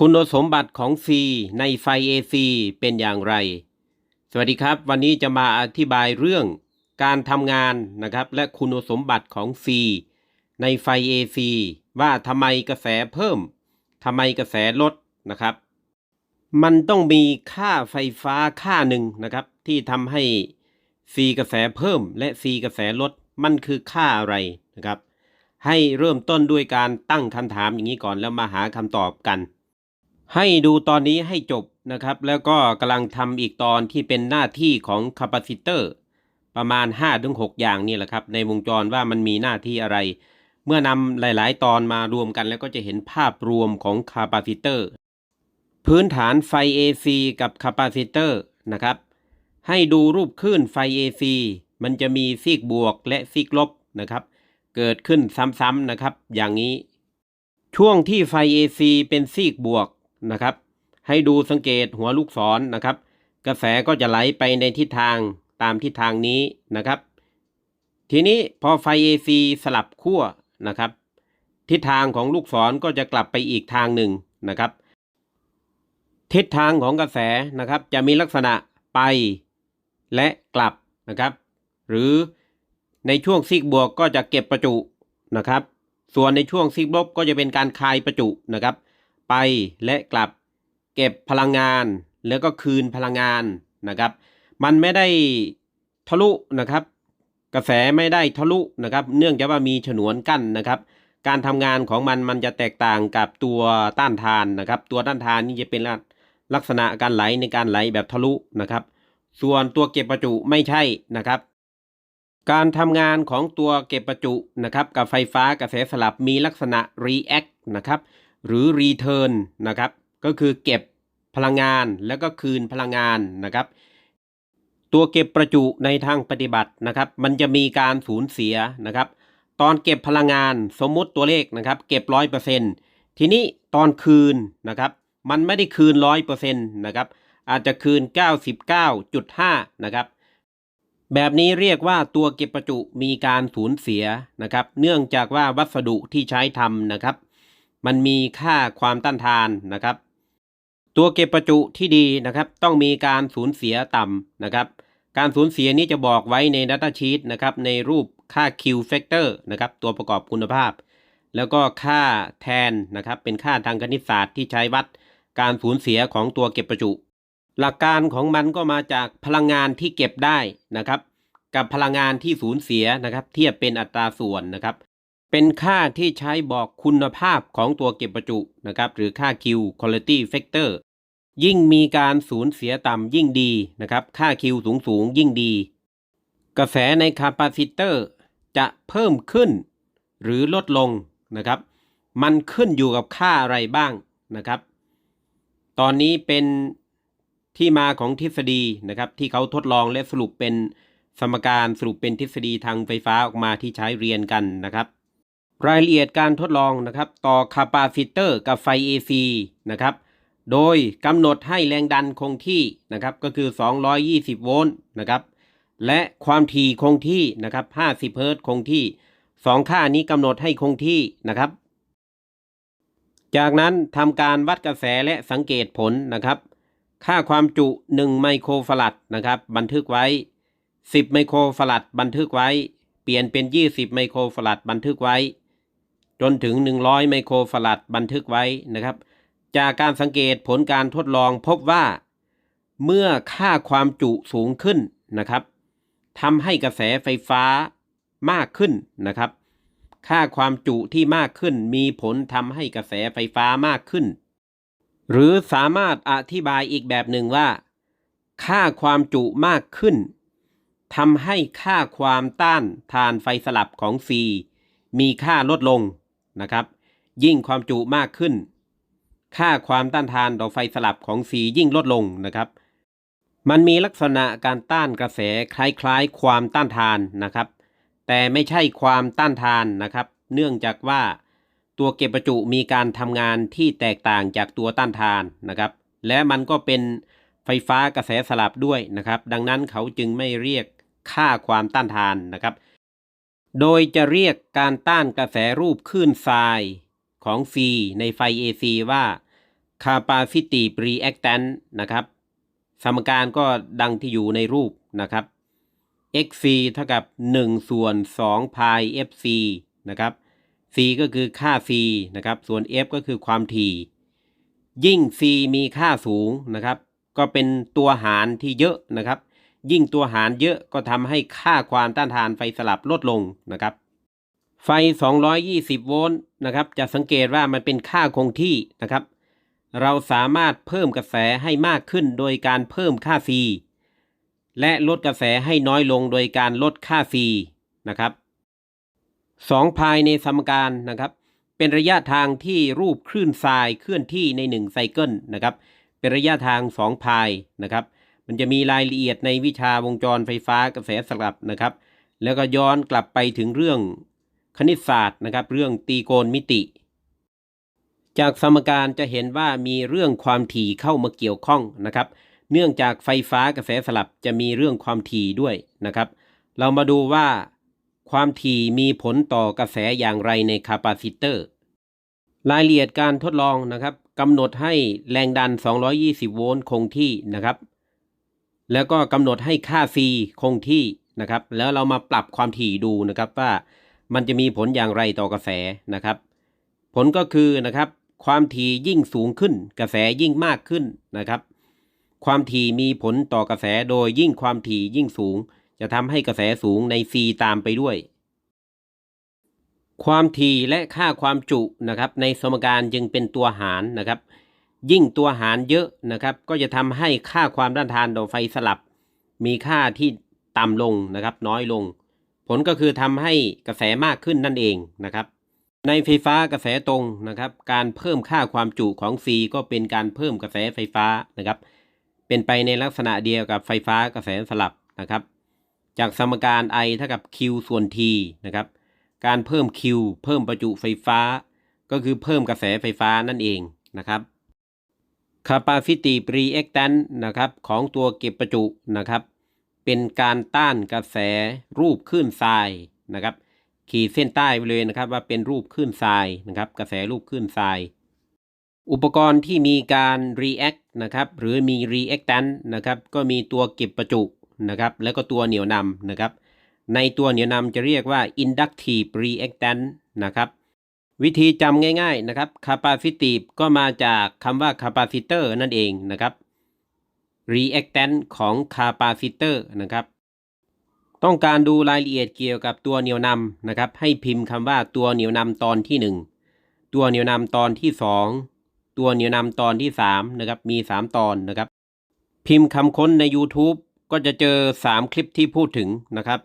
คุณสมบัติของ C ในไฟ AC เป็นอย่างไร สวัสดีครับ วันนี้จะมาอธิบายเรื่องการทำงานนะครับ และคุณสมบัติของ C ในไฟ AC ว่าทำไมกระแสเพิ่มทำไมกระแสลดนะครับ มันต้องมีค่าไฟฟ้าค่าหนึ่งนะครับ ที่ทำให้ C กระแสเพิ่มและ C กระแสลด มันคือค่าอะไรนะครับ ให้เริ่มต้นด้วยการตั้งคำถามอย่างนี้ก่อนแล้วมาหาคำตอบกัน ให้ดูตอนนี้ให้จบนะครับ แล้วก็กำลังทำอีกตอนที่เป็นหน้าที่ของคาปาซิเตอร์ประมาณ 5-6 อย่างนี่แหละครับ ในวงจรว่ามันมีหน้าที่อะไร เมื่อนำหลาย ๆ ตอนมารวมกันแล้วก็จะเห็นภาพรวมของคาปาซิเตอร์ พื้นฐานไฟ AC กับคาปาซิเตอร์นะครับ ให้ดูรูปคลื่นไฟ AC มันจะมีซีกบวกและซีกลบนะครับ เกิดขึ้นซ้ำๆนะครับ อย่างนี้ ช่วงที่ไฟ AC เป็นซีกบวก นะครับ ให้ดูสังเกตหัวลูกศรนะครับ กระแสก็จะไหลไปในทิศทางตามทิศทางนี้นะครับ ทีนี้พอไฟ AC สลับขั้วนะครับ ทิศทางของลูกศรก็จะกลับไปอีกทางหนึ่งนะครับ ทิศทางของกระแสนะครับ จะมีลักษณะไปและกลับนะครับ หรือในช่วงซีกบวกก็จะเก็บประจุนะครับ ส่วนในช่วงซีกลบก็จะเป็นการคายประจุนะครับ ไปและกลับ เก็บพลังงาน แล้วก็คืนพลังงานนะครับ มันไม่ได้ทะลุนะครับ กระแสไม่ได้ทะลุนะครับ เนื่องจากว่ามีฉนวนกั้นนะครับ การทำงานของมันมันจะแตกต่างกับตัวต้านทานนะครับ ตัวต้านทานนี่จะเป็นลักษณะการไหลในการไหลแบบทะลุนะครับ ส่วนตัวเก็บประจุไม่ใช่นะครับการทำงานของตัวเก็บประจุนะครับกับไฟฟ้ากระแสสลับมีลักษณะ react นะครับ หรือ return นะครับ ก็คือเก็บพลังงานแล้วก็คืนพลังงานนะครับ ตัวเก็บประจุในทางปฏิบัตินะครับ มันจะมีการสูญเสียนะครับ ตอนเก็บพลังงานสมมุติตัวเลขนะครับ เก็บร้อยเปอร์เซ็นต์ทีนี้ตอนคืนนะครับ มันไม่ได้คืนร้อยเปอร์เซ็นต์นะครับ อาจจะคืน 99.5 นะครับแบบนี้เรียกว่าตัวเก็บประจุมีการสูญเสียนะครับ เนื่องจากว่าวัสดุที่ใช้ทำนะครับ มันมีค่าความต้านทานนะครับ ตัวเก็บประจุที่ดีนะครับ ต้องมีการสูญเสียต่ำนะครับ การสูญเสียนี้จะบอกไว้ใน Data Sheet นะครับในรูปค่า Q factor นะครับตัวประกอบคุณภาพ แล้วก็ค่าแทนนะครับเป็นค่าทางคณิตศาสตร์ที่ใช้วัดการสูญเสียของตัวเก็บประจุ หลักการของมันก็มาจากพลังงานที่เก็บได้นะครับ กับพลังงานที่สูญเสียนะครับ เทียบเป็นอัตราส่วนนะครับ เป็นค่าที่ใช้บอกคุณภาพของตัวเก็บประจุนะครับ หรือค่า Q quality factor ยิ่งมีการสูญเสียต่ำยิ่งดีนะครับ ค่า Q สูงสูงยิ่งดี กระแสในคาปาซิเตอร์จะเพิ่มขึ้น หรือลดลงนะครับ มันขึ้นอยู่กับค่าอะไรบ้างนะครับ ตอนนี้เป็นที่มาของทฤษฎีนะครับ ที่เขาทดลองและสรุปเป็นสมการสรุปเป็นทฤษฎีทางไฟฟ้าออกมาที่ใช้เรียนกันนะครับ รายละเอียดการทดลองนะครับต่อคาปาซิเตอร์กับไฟ AC นะครับ โดยกำหนดให้แรงดันคงที่นะครับก็คือ 220 โวลต์นะครับ และความถี่คงที่นะครับ 50 เฮิรตซ์คงที่ 2 ค่านี้กำหนดให้คงที่นะครับ จากนั้นทำการวัดกระแสและสังเกตผลนะครับ ค่าความจุ 1 ไมโครฟารัดนะครับบันทึกไว้ 10 ไมโครฟารัดบันทึกไว้ เปลี่ยนเป็น 20 ไมโครฟารัดบันทึกไว้ จนถึง 100 ไมโครฟารัดบันทึกไว้นะครับ จากการสังเกตผลการทดลองพบว่า เมื่อค่าความจุสูงขึ้นนะครับทำให้กระแสไฟฟ้ามากขึ้นนะครับ ค่าความจุที่มากขึ้นมีผลทำให้กระแสไฟฟ้ามากขึ้น หรือสามารถอธิบายอีกแบบหนึ่งว่า ค่าความจุมากขึ้นทำให้ค่าความต้านทานไฟสลับของ C มีค่าลดลง นะครับ ยิ่งความจุมากขึ้น ค่าความต้านทานต่อไฟสลับของ C ยิ่งลดลงนะครับ มันมีลักษณะการต้านกระแสคล้ายๆ ความต้านทานนะครับ แต่ไม่ใช่ความต้านทานนะครับ เนื่องจากว่าตัวเก็บประจุมีการทำงานที่แตกต่างจากตัวต้านทานนะครับ และมันก็เป็นไฟฟ้ากระแสสลับด้วยนะครับ ดังนั้นเขาจึงไม่เรียกค่าความต้านทานนะครับ โดยจะเรียกการต้านกระแสรูปคลื่นทรายของ C ในไฟ AC ว่า capacity reactant นะครับ สมการก็ดังที่อยู่ในรูปนะครับ xc เท่ากับ 1 ส่วน2 pi fc นะครับ c ก็คือค่า c นะครับ ส่วน f ก็คือความถี่ ยิ่ง c มีค่าสูงนะครับ ก็เป็นตัวหารที่เยอะนะครับ ยิ่งตัวหารเยอะก็ทำให้ค่าความต้านทานไฟสลับลดลงนะครับ ไฟ 220 โวลต์นะครับ จะสังเกตว่ามันเป็นค่าคงที่นะครับ เราสามารถเพิ่มกระแสให้มากขึ้นโดยการเพิ่มค่า C และลดกระแสให้น้อยลงโดยการลดค่า C นะครับสองภายในสมการนะครับ เป็นระยะทางที่รูปคลื่นทรายเคลื่อนที่ใน 1 ไซเคิลนะครับ เป็นระยะทาง 2 พายนะครับ มันจะมีรายละเอียดในวิชาวงจรไฟฟ้ากระแสสลับนะครับ แล้วก็ย้อนกลับไปถึงเรื่องคณิตศาสตร์นะครับ เรื่องตีโกณมิติ จากสมการจะเห็นว่ามีเรื่องความถี่เข้ามาเกี่ยวข้องนะครับ เนื่องจากไฟฟ้ากระแสสลับจะมีเรื่องความถี่ด้วยนะครับ เรามาดูว่า ความถี่มีผลต่อกระแสอย่างไรในคาปาซิเตอร์รายละเอียดการทดลองนะครับกำหนดให้แรงดัน 220 โวลต์คงที่นะครับ แล้วก็กำหนดให้ค่า C คงที่นะครับ แล้วเรามาปรับความถี่ดูนะครับว่ามันจะมีผลอย่างไรต่อกระแสนะครับ ผลก็คือนะครับความถี่ยิ่งสูงขึ้น กระแสยิ่งมากขึ้นนะครับ ความถี่มีผลต่อกระแสโดยยิ่งความถี่ยิ่งสูง จะทำให้กระแสสูงใน C ตามไปด้วย ความถี่และค่าความจุนะครับในสมการจึงเป็นตัวหารนะครับ ยิ่งตัวหารเยอะนะครับ ก็จะทำให้ค่าความต้านทานต่อไฟสลับ มีค่าที่ต่ำลงนะครับ น้อยลง ผลก็คือทำให้กระแสมากขึ้นนั่นเองนะครับ ในไฟฟ้ากระแสตรงนะครับ การเพิ่มค่าความจุของ C ก็เป็นการเพิ่มกระแสไฟฟ้านะครับ เป็นไปในลักษณะเดียวกับไฟฟ้ากระแสสลับนะครับ จากสมการ I เท่ากับ Q ส่วน T นะครับ การเพิ่ม Q เพิ่มประจุไฟฟ้า ก็คือเพิ่มกระแสไฟฟ้านั่นเองนะครับ Capacitive reactant นะครับของตัวเก็บประจุนะครับ เป็นการต้านกระแสรูปคลื่นทรายนะครับ ขีดเส้นใต้ไปเลยนะครับว่าเป็นรูปคลื่นทรายนะครับ กระแสรูปคลื่นทราย อุปกรณ์ที่มีการ react นะครับหรือมี reactant นะครับก็มีตัวเก็บประจุนะครับ แล้วก็ตัวเหนี่ยวนำนะครับ ในตัวเหนี่ยวนำจะเรียกว่า inductive reactant นะครับ วิธีจำง่ายๆนะครับ capacitive ก็มาจากคำว่า capacitor นั่นเองนะครับ reactant ของ capacitor นะครับ ต้องการดูรายละเอียดเกี่ยวกับตัวเหนี่ยวนำนะครับ ให้พิมพ์คำว่าตัวเหนี่ยวนำตอนที่ 1 ตัวเหนี่ยวนำตอนที่ 2 ตัวเหนี่ยวนำตอนที่3นะครับ มี 3 ตอนนะครับ พิมพ์คำค้นใน YouTube ก็จะเจอ 3 คลิปที่พูดถึงนะครับ